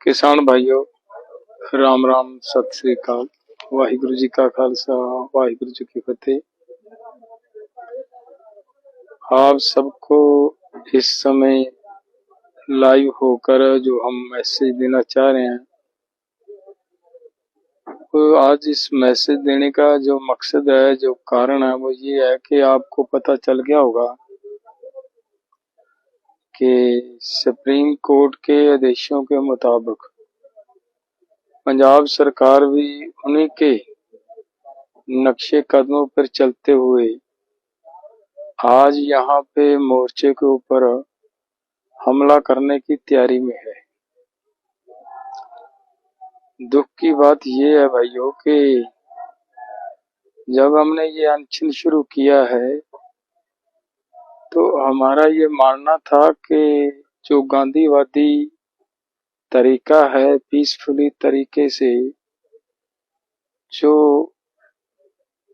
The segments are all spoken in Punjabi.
ਕਿਸਾਨ ਭਾਈਓ ਰਾਮ ਰਾਮ ਸਤਿ ਸ੍ਰੀ ਅਕਾਲ ਵਾਹਿਗੁਰੂ ਜੀ ਕਾ ਖਾਲਸਾ वाहिगुरु जी की फतेह आप सबको इस समय लाइव होकर जो हम मैसेज देना चाह रहे हैं तो आज इस मैसेज देने का जो मकसद है जो कारण है वो ये है कि आपको पता चल गया होगा कि सुप्रीम कोर्ट के आदेशों के मुताबिक पंजाब सरकार भी उन्हीं के नक्शे कदमों पर चलते हुए आज यहाँ पे मोर्चे के ऊपर हमला करने की तैयारी में है। दुख की बात यह है भाइयों कि जब हमने ये अनशन शुरू किया है तो हमारा ये मानना था कि जो गांधीवादी तरीका है पीसफुली तरीके से, जो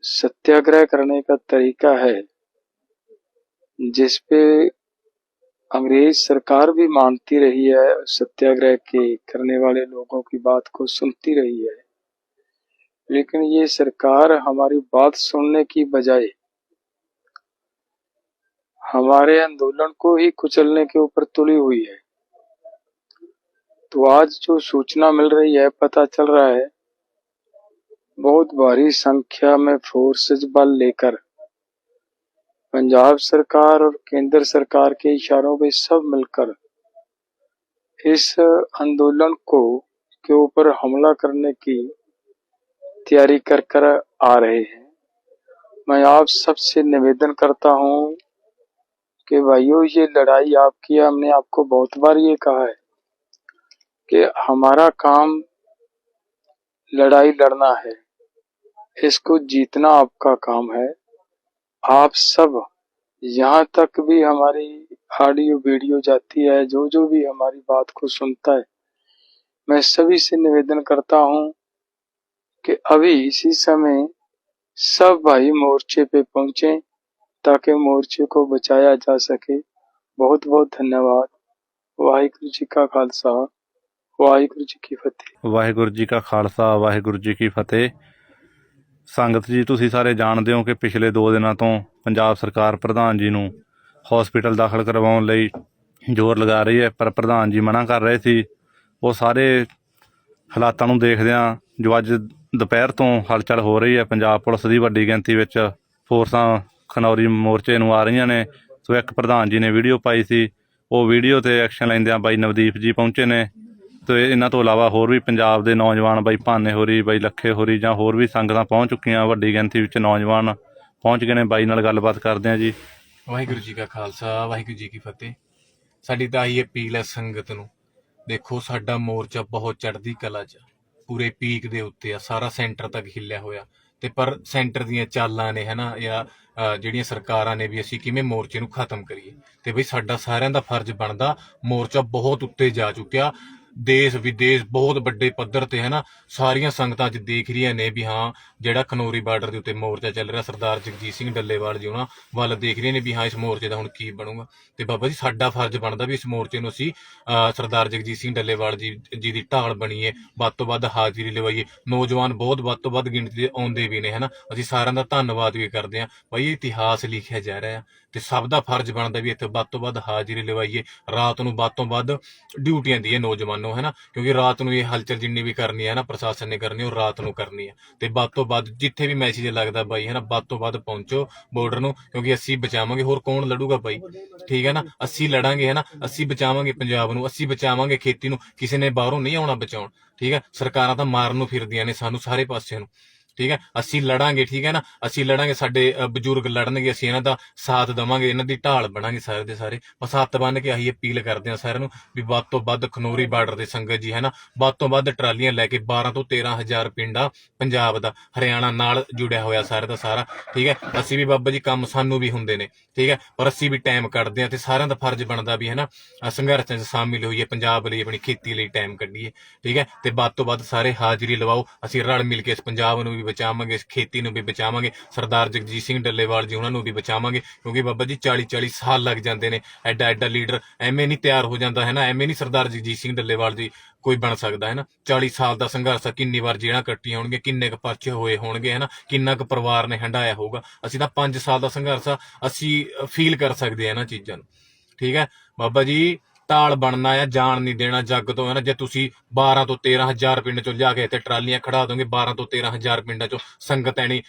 सत्याग्रह करने का तरीका है जिस पे अंग्रेज़ सरकार भी मानती रही है, सत्याग्रह के करने वाले लोगों की बात को सुनती रही है, लेकिन ये सरकार हमारी बात सुनने की बजाय हमारे आंदोलन को ही कुचलने के ऊपर तुली हुई है। तो आज जो सूचना मिल रही है, पता चल रहा है, बहुत भारी संख्या में फोर्सेज बल लेकर पंजाब सरकार और केंद्र सरकार के इशारों पे सब मिलकर इस आंदोलन को, के ऊपर हमला करने की तैयारी कर कर आ रहे हैं। मैं आप सबसे निवेदन करता हूँ कि भाइयों, ये लड़ाई आपकी है, हमने आपको बहुत बार ये कहा है कि हमारा काम लड़ाई लड़ना है। इसको जीतना आपका काम है। आप सब यहाँ तक भी हमारी ऑडियो, वीडियो जाती है जो जो भी हमारी बात को सुनता है। मैं सभी से निवेदन करता हूँ कि अभी इसी समय सब भाई मोर्चे पे पहुँचे। ताकि मोर्चे को बचाया जा सके बहुत बहुत धन्यवाद वाहिगुरु जी का खालसा वाहिगुरु जी की फतेह ਵਾਹਿਗੁਰੂ ਜੀ ਕਾ ਖਾਲਸਾ ਵਾਹਿਗੁਰੂ ਜੀ ਕੀ ਫਤਿਹ ਸੰਗਤ ਜੀ ਤੁਸੀਂ ਸਾਰੇ ਜਾਣਦੇ ਹੋ ਕਿ ਪਿਛਲੇ 2 ਦਿਨਾਂ ਤੋਂ ਪੰਜਾਬ ਸਰਕਾਰ ਪ੍ਰਧਾਨ ਜੀ ਨੂੰ ਹਸਪੀਟਲ ਦਾਖਲ ਕਰਵਾਉਣ ਲਈ ਜ਼ੋਰ ਲਗਾ ਰਹੀ ਹੈ ਪਰ ਪ੍ਰਧਾਨ ਜੀ ਮਨਾ ਕਰ ਰਹੇ ਸੀ ਉਹ ਸਾਰੇ ਹਾਲਾਤਾਂ ਨੂੰ ਦੇਖਦਿਆਂ ਜੋ ਅੱਜ ਦੁਪਹਿਰ ਤੋਂ ਹਲਚਲ ਹੋ ਰਹੀ ਹੈ ਪੰਜਾਬ ਪੁਲਿਸ ਦੀ ਵੱਡੀ ਗਿਣਤੀ ਵਿੱਚ ਫੋਰਸਾਂ ਖਨੌਰੀ ਮੋਰਚੇ ਨੂੰ ਆ ਰਹੀਆਂ ਨੇ। ਸੋ ਇੱਕ ਪ੍ਰਧਾਨ ਜੀ ਨੇ ਵੀਡੀਓ ਪਾਈ ਸੀ। ਉਹ ਵੀਡੀਓ ਤੇ ਐਕਸ਼ਨ ਲੈਂਦਿਆਂ ਬਾਈ ਨਵਦੀਪ ਜੀ ਪਹੁੰਚੇ ਨੇ। ਤੇ ਇਹਨਾਂ ਤੋਂ ਇਲਾਵਾ ਹੋਰ ਵੀ ਪੰਜਾਬ ਦੇ ਨੌਜਵਾਨ ਬਾਈ ਭਾਨੇ ਹੋਰੀ, ਬਾਈ ਲੱਖੇ ਹੋਰੀ ਜਾਂ ਹੋਰ ਵੀ ਸੰਗਤਾਂ ਪਹੁੰਚ ਚੁੱਕੀਆਂ ਵੱਡੀ ਗਿਣਤੀ ਵਿੱਚ ਨੌਜਵਾਨ ਪਹੁੰਚ ਗਏ ਨੇ। ਬਾਈ ਨਾਲ ਗੱਲਬਾਤ ਕਰਦੇ ਹਾਂ ਜੀ। ਵਾਹਿਗੁਰੂ ਜੀ ਕਾ ਖਾਲਸਾ, ਵਾਹਿਗੁਰੂ ਜੀ ਕੀ ਫਤਿਹ। ਸਾਡੀ ਤਾਂ ਆਹੀ ਅਪੀਲ ਹੈ ਸੰਗਤ ਨੂੰ। ਦੇਖੋ, ਸਾਡਾ ਮੋਰਚਾ ਬਹੁਤ ਚੜ੍ਹਦੀ ਕਲਾ 'ਚ ਪੂਰੇ ਪੀਕ ਦੇ ਉੱਤੇ ਆ। ਸਾਰਾ ਸੈਂਟਰ ਤੱਕ ਹਿੱਲਿਆ ਹੋਇਆ। ਤੇ ਪਰ ਸੈਂਟਰ ਦੀਆਂ ਚਾਲਾਂ ਨੇ, ਹਨਾ, ਜਾਂ ਜਿਹੜੀਆਂ ਸਰਕਾਰਾਂ ਨੇ ਵੀ ਅਸੀਂ ਕਿਵੇਂ ਮੋਰਚੇ ਨੂੰ ਖਤਮ ਕਰੀਏ। ਤੇ ਬਈ ਸਾਡਾ ਸਾਰਿਆਂ ਦਾ ਫਰਜ਼ ਬਣਦਾ ਮੋਰਚਾ ਬਹੁਤ ਉੱਤੇ ਜਾ ਚੁੱਕਿਆ। ਦੇਸ਼ ਵਿਦੇਸ਼ ਬਹੁਤ ਵੱਡੇ ਪੱਧਰ ਤੇ ਹੈ ਨਾ, ਸਾਰੀਆਂ ਸੰਗਤਾਂ ਅੱਜ ਦੇਖ ਰਹੀਆਂ ਨੇ ਵੀ ਹਾਂ, ਜਿਹੜਾ ਖਨੋਰੀ ਬਾਰਡਰ ਦੇ ਉੱਤੇ ਮੋਰਚਾ ਚੱਲ ਰਿਹਾ, ਸਰਦਾਰ ਜਗਜੀਤ ਸਿੰਘ ਡੱਲੇਵਾਲ ਜੀ ਉਹਨਾਂ ਵੱਲ ਦੇਖ ਰਹੀਆਂ ਨੇ ਵੀ ਹਾਂ, ਇਸ ਮੋਰਚੇ ਦਾ ਹੁਣ ਕੀ ਬਣੂਗਾ। ਤੇ ਬਾਬਾ ਜੀ, ਸਾਡਾ ਫਰਜ਼ ਬਣਦਾ ਵੀ ਇਸ ਮੋਰਚੇ ਨੂੰ ਅਸੀਂ ਸਰਦਾਰ ਜਗਜੀਤ ਸਿੰਘ ਡੱਲੇਵਾਲ ਜੀ ਜੀ ਦੀ ਢਾਲ ਬਣੀਏ, ਵੱਧ ਤੋਂ ਵੱਧ ਹਾਜ਼ਰੀ ਲਵਾਈਏ ਨੌਜਵਾਨ ਬਹੁਤ ਵੱਧ ਤੋਂ ਵੱਧ ਗਿਣਤੀ ਦੇ ਆਉਂਦੇ ਵੀ ਨੇ ਹਨਾ ਅਸੀਂ ਸਾਰਿਆਂ ਦਾ ਧੰਨਵਾਦ ਵੀ ਕਰਦੇ ਹਾਂ। ਭਾਈ ਇਤਿਹਾਸ ਲਿਖਿਆ ਜਾ ਰਿਹਾ ਤੇ ਸਭ ਦਾ ਫਰਜ਼ ਬਣਦਾ ਵੀ ਇੱਥੇ ਵੱਧ ਤੋਂ ਵੱਧ ਹਾਜ਼ਰੀ ਲਵਾਈਏ ਰਾਤ ਨੂੰ ਵੱਧ ਤੋਂ ਵੱਧ ਡਿਊਟੀਆਂ ਦੀਏ ਨੌਜਵਾਨਾਂ ਹੈ ਨਾ ਕਿਉਂਕਿ ਰਾਤ ਨੂੰ ਇਹ ਹਲਚਲ ਜਿੰਨੀ ਵੀ ਕਰਨੀ ਹੈ ਨਾ ਪ੍ਰਸ਼ਾਸਨ ਨੇ ਕਰਨੀ, ਉਹ ਰਾਤ ਨੂੰ ਕਰਨੀ ਹੈ। ਤੇ ਵੱਧ ਤੋਂ ਵੱਧ ਜਿੱਥੇ ਵੀ ਮੈਸੇਜ ਲੱਗਦਾ ਬਾਈ ਹੈ ਨਾ ਵੱਧ ਤੋਂ ਵੱਧ ਪਹੁੰਚੋ ਬਾਰਡਰ ਨੂੰ, ਕਿਉਂਕਿ ਅਸੀਂ ਬਚਾਵਾਂਗੇ। ਹੋਰ ਕੌਣ ਲੜੂਗਾ ਬਾਈ? ਠੀਕ ਹੈ ਨਾ? ਅਸੀਂ ਲੜਾਂਗੇ ਹੈ ਅਸੀਂ ਬਚਾਵਾਂਗੇ ਪੰਜਾਬ ਨੂੰ, ਅਸੀਂ ਬਚਾਵਾਂਗੇ ਖੇਤੀ ਨੂੰ। ਕਿਸੇ ਨੇ ਬਾਹਰੋਂ ਨਹੀਂ ਆਉਣਾ ਬਚਾਉਣ, ਠੀਕ ਹੈ? ਸਰਕਾਰਾਂ ਤਾਂ ਮਾਰਨ ਨੂੰ ਫਿਰਦੀਆਂ ਨੇ ਸਾਨੂੰ ਸਾਰੇ ਪਾਸੇ ਨੂੰ। ਠੀਕ ਹੈ? ਅਸੀਂ ਲੜਾਂਗੇ ਠੀਕ ਹੈ ਨਾ? ਅਸੀਂ ਲੜਾਂਗੇ ਸਾਡੇ ਬਜ਼ੁਰਗ ਲੜਨਗੇ ਅਸੀਂ ਇਹਨਾਂ ਦਾ ਸਾਥ ਦਵਾਂਗੇ ਇਹਨਾਂ ਦੀ ਢਾਲ ਬਣਾਂਗੇ ਸਾਰੇ ਦੇ ਸਾਰੇ। ਬਸ ਹੱਥ ਬੰਨ ਕੇ ਆਹੀ ਅਪੀਲ ਕਰਦੇ ਹਾਂ ਸਾਰਿਆਂ ਨੂੰ ਵੀ ਵੱਧ ਤੋਂ ਵੱਧ ਖਨੋਰੀ ਬਾਰਡਰ ਦੇ ਸੰਗਤ ਜੀ ਹੈ ਨਾ? ਵੱਧ ਤੋਂ ਵੱਧ ਟਰਾਲੀਆਂ ਲੈ ਕੇ 12 ਤੋਂ 13000 ਪਿੰਡ ਆ ਪੰਜਾਬ ਦਾ ਹਰਿਆਣਾ ਨਾਲ ਜੁੜਿਆ ਹੋਇਆ ਸਾਰੇ ਦਾ ਸਾਰਾ ਠੀਕ ਹੈ? ਅਸੀਂ ਵੀ ਬਾਬਾ ਜੀ ਕੰਮ ਸਾਨੂੰ ਵੀ ਹੁੰਦੇ ਨੇ ਠੀਕ ਹੈ? ਪਰ ਅਸੀਂ ਵੀ ਟਾਈਮ ਕੱਢਦੇ ਹਾਂ ਤੇ ਸਾਰਿਆਂ ਦਾ ਫਰਜ਼ ਬਣਦਾ ਵੀ ਹੈ ਨਾ? ਅ, ਸੰਘਰਸ਼ਾਂ 'ਚ ਸ਼ਾਮਿਲ ਹੋਈਏ ਪੰਜਾਬ ਲਈ ਆਪਣੀ ਖੇਤੀ ਲਈ ਟਾਈਮ ਕੱਢੀਏ ਠੀਕ ਹੈ? ਤੇ ਵੱਧ ਤੋਂ ਵੱਧ ਸਾਰੇ ਹਾਜ਼ਰੀ ਲਵਾਓ ਅਸੀਂ ਰਲ ਮਿਲ ਕੇ ਇਸ ਪੰਜਾਬ ਨੂੰ ਵੀ ਬਚਾਵਾਂਗੇ ਖੇਤੀ ਨੂੰ ਵੀ ਬਚਾਵਾਂਗੇ। ਸਰਦਾਰ ਜਗਜੀਤ ਸਿੰਘ ਡੱਲੇਵਾਲ ਜੀ ਉਹਨਾਂ ਨੂੰ ਵੀ ਬਚਾਵਾਂਗੇ ਕਿਉਂਕਿ ਬਾਬਾ ਜੀ 40 40 ਸਾਲ ਲੱਗ ਜਾਂਦੇ ਨੇ ਐਡਾ ਐਡਾ ਲੀਡਰ ਐਵੇਂ ਨਹੀਂ ਤਿਆਰ ਹੋ ਜਾਂਦਾ ਹੈ ਨਾ? ਐਵੇਂ ਨਹੀਂ ਸਰਦਾਰ ਜਗਜੀਤ ਸਿੰਘ ਡੱਲੇਵਾਲ ਜੀ ਕੋਈ ਬਣ ਸਕਦਾ ਹੈ ਨਾ? 40 ਸਾਲ ਦਾ ਸੰਘਰਸ਼ ਆ, ਕਿੰਨੀ ਵਾਰ ਜੇਲ੍ਹਾਂ ਕੱਟੀਆਂ ਹੋਣਗੇ ਕਿੰਨੇ ਕੁ ਪਰਚੇ ਹੋਏ ਹੋਣਗੇ ਹੈ ਨਾ? ਕਿੰਨਾ ਕੁ ਪਰਿਵਾਰ ਨੇ ਹੰਡਾਇਆ ਹੋਊਗਾ। ਅਸੀਂ ਤਾਂ 5 ਸਾਲ ਦਾ ਸੰਘਰਸ਼ ਆ ਅਸੀਂ ਫੀਲ ਕਰ ਸਕਦੇ ਹਾਂ ਇਹਨਾਂ ਚੀਜ਼ਾਂ ਨੂੰ। ਠੀਕ ਹੈ? ਬਾਬਾ ਜੀ ਤਾਲ ਬਣਨਾ ਆ, ਜਾਣ ਨਹੀਂ ਦੇਣਾ ਜੱਗ ਤੋਂ ਹੈ ਨਾ ਜੇ ਤੁਸੀਂ 12 ਤੋਂ 13000 ਪਿੰਡ ਚੋਂ ਜਾ ਕੇ ਇੱਥੇ ਟਰਾਲੀਆਂ ਖੜਾ ਦੋਗੇ 12 ਤੋਂ 13000 ਪਿੰਡਾਂ ਚੋਂ ਸੰਗਤ ਐਣੀ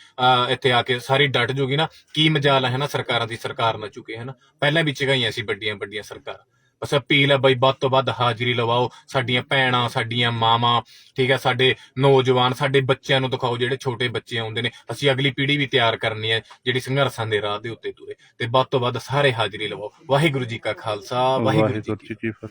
ਇੱਥੇ ਆ ਕੇ ਸਾਰੀ ਡਟ ਜੂਗੀ ਨਾ, ਕੀ ਮਜਾਲ ਹੈ ਨਾ ਸਰਕਾਰਾਂ ਦੀ ਸਰਕਾਰ ਨਾ ਚੁੱਕੇ ਹੈ ਨਾ ਪਹਿਲਾਂ ਵੀ ਚਗਾਈਆਂ ਸੀ ਵੱਡੀਆਂ ਵੱਡੀਆਂ ਸਰਕਾਰਾਂ। ਬਸ ਅਪੀਲ ਹੈ ਬਈ ਵੱਧ ਤੋਂ ਵੱਧ ਹਾਜ਼ਰੀ ਲਵਾਓ ਸਾਡੀਆਂ ਭੈਣਾਂ ਸਾਡੀਆਂ ਮਾਵਾਂ ਠੀਕ ਹੈ ਸਾਡੇ ਨੌਜਵਾਨ ਸਾਡੇ ਬੱਚਿਆਂ ਨੂੰ ਦਿਖਾਓ ਜਿਹੜੇ ਛੋਟੇ ਬੱਚੇ ਆਉਂਦੇ ਨੇ। ਅਸੀਂ ਅਗਲੀ ਪੀੜ੍ਹੀ ਵੀ ਤਿਆਰ ਕਰਨੀ ਹੈ ਜਿਹੜੀ ਸੰਘਰਸ਼ਾਂ ਦੇ ਰਾਹ ਦੇ ਉੱਤੇ ਤੁਰੇ। ਤੇ ਵੱਧ ਤੋਂ ਵੱਧ ਸਾਰੇ ਹਾਜ਼ਰੀ ਲਵਾਓ। ਵਾਹਿਗੁਰੂ ਜੀ ਕਾ ਖਾਲਸਾ ਵਾਹਿਗੁਰੂ ਜੀ ਕੀ ਫਤਿਹ।